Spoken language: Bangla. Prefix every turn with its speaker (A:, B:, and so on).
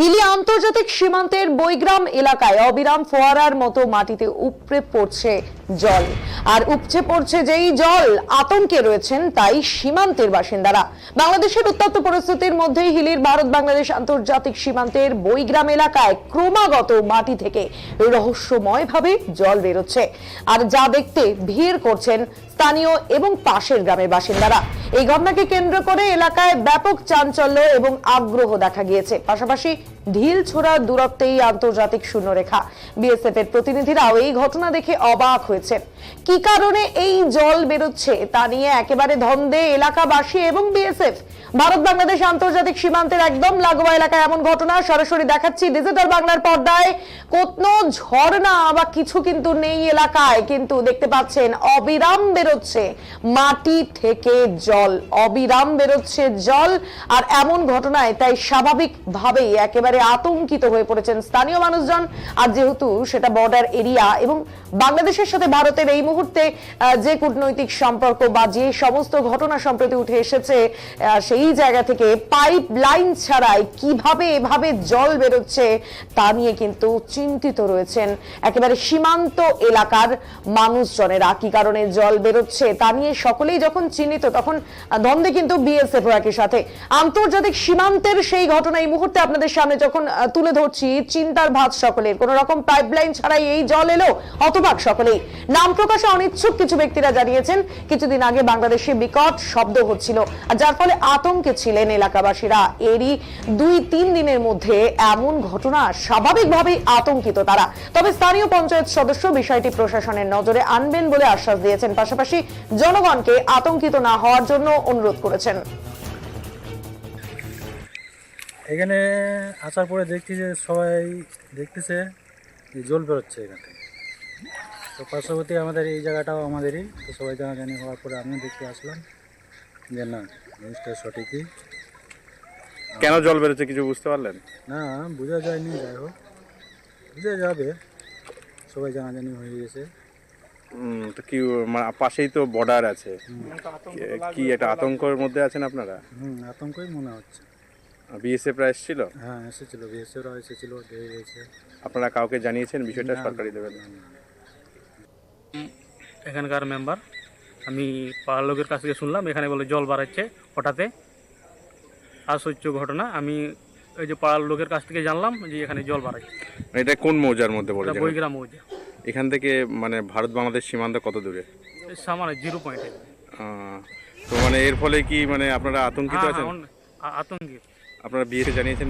A: হিলি আন্তর্জাতিক সীমান্তের বৈগ্রাম এলাকায় অবিরাম ফোয়ারার মতো মাটিতে উপড়ে পড়ছে জল। আর উপচে পড়ছে যেই জল, আতঙ্কে রয়েছেন তাই সীমান্তের বাসিন্দারা। বাংলাদেশের উত্তপ্ত পরিস্থিতির মধ্যেই হিলির ভারত বাংলাদেশ আন্তর্জাতিক সীমান্তের বৈগ্রাম এলাকায় ক্রমাগত মাটি থেকে রহস্যময়ভাবে জল বেরোচ্ছে। আর যা দেখতে ভিড় করছেন স্থানীয় এবং পাশের গ্রামের বাসিন্দারা। এই ঘটনাকে কেন্দ্র করে এলাকায় ব্যাপক চাঞ্চল্য এবং আগ্রহ দেখা গিয়েছে। পাশাপাশি ঢিল ছোড়ার দূরত্বেই আন্তর্জাতিক শূন্যরেখা। বিএসএফ এর প্রতিনিধিরাও এই ঘটনা দেখে অবাক হয়েছে। কি কারণে এই জল বেরোচ্ছে তা নিয়ে একেবারে ধন্দে এলাকাবাসী এবং বিএসএফ ভারত বাংলাদেশ আন্তর্জাতিক সীমান্তের একদম লাগোয়া এলাকায় এমন ঘটনা। সরাসরি দেখাচ্ছি ডিজিটাল বাংলার পর্দায়। কোনো ঝর্ণা বা কিছু কিন্তু নেই এলাকায়, কিন্তু দেখতে পাচ্ছেন অবিরাম বেরোচ্ছে মাটি থেকে জল। অবিরাম বেরোচ্ছে জল, আর এমন ঘটনায় তাই স্বাভাবিকভাবেই একেবারে আতঙ্কিত হয়ে পড়েছেন স্থানীয় মানুষজন। আর যেহেতু সেটা বর্ডার এরিয়া এবং বাংলাদেশের সাথে ভারতের এই মুহূর্তে যে কূটনৈতিক সম্পর্ক বা যে সমস্ত ঘটনা সম্প্রতি উঠে এসেছে সেই জায়গা থেকে পাইপ লাইন ছাড়াই কীভাবে এভাবে জল বেরোচ্ছে তা নিয়ে কিন্তু চিন্তিত রয়েছেন একেবারে সীমান্ত এলাকার মানুষজনেরা। কি কারণে জল বেরোচ্ছে তা নিয়ে সকলেই যখন চিহ্নিত তখন দ্বন্দ্বে কিন্তু বিএসএফ একই সাথে। আন্তর্জাতিক সীমান্তের সেই ঘটনা এই মুহূর্তে আপনাদের সামনে যখন তুলে ধরছি, চিন্তার ভাত সকলের। কোন রকম পাইপলাইন ছাড়াই এই জল এলো, হতবাক সকলেই। নাম প্রকাশে অনিচ্ছুক কিছু ব্যক্তিরা জানিয়েছেন, কিছুদিন আগে বাংলাদেশে বিকট শব্দ হচ্ছিল। যার ফলে আতঙ্কে ছিলেন এলাকাবাসীরা। এরই দুই তিন দিনের মধ্যে এমন ঘটনা স্বাভাবিকভাবেই আতঙ্কিত তারা। তবে স্থানীয় পঞ্চায়েত সদস্য বিষয়টি প্রশাসনের নজরে আনবেন বলে আশ্বাস দিয়েছেন। পাশাপাশি জনগণকে আতঙ্কিত না হওয়ার জন্য অনুরোধ করেছেন।
B: এখানে আসার পরে দেখছি যে সবাই দেখতেছে যে জল বেরোচ্ছে এখান থেকে। তো পার্শ্ববর্তী আমাদের এই জায়গাটাও আমাদেরই। তো সবাই জানাজানি হওয়ার পরে আমিও দেখতে আসলাম যে না জিনিসটা সঠিকই।
C: কেন জল বেরোচ্ছে কিছু বুঝতে পারলেন?
B: না বোঝা যায়নি যাই হোক। বুঝা যাবে। সবাই জানাজানি হয়ে গেছে।
C: তো কি মানে পাশেই তো বর্ডার আছে। কি- এটা আতঙ্কের মধ্যে আছেন আপনারা?
B: হুম আতঙ্কই মনে হচ্ছে।
C: বিএসএফ রা এসেছিল?
B: হ্যাঁ এসেছিল বিএসএফরাও এসেছিল
C: আপনারা কাউকে জানিয়েছেন বিষয়টা সরকারি লেভেল?
D: এখানকার মেম্বার আমি পাড়ার লোকের কাছ থেকে শুনলাম এখানে বলে জল বাড়াচ্ছে হঠাৎ আশ্চর্য ঘটনা। আমি ওই যে পাড়ার লোকের কাছ থেকে জানলাম যে এখানে জল বাড়াচ্ছে।
C: এটা কোন মৌজার মধ্যে
D: এটা
C: পড়েছে
D: বইগ্রাম মৌজা।
C: এখান থেকে মানে ভারত বাংলাদেশ সীমান্ত কত দূরে?
D: সামান্য জিরো পয়েন্টে।
C: তো মানে এর ফলে কি মানে আপনারা আতঙ্কিত
D: হ্যাঁ
C: আছেন?
D: হ্যাঁ আতঙ্কিত।
C: আপনারা বিয়েতে জানিয়েছেন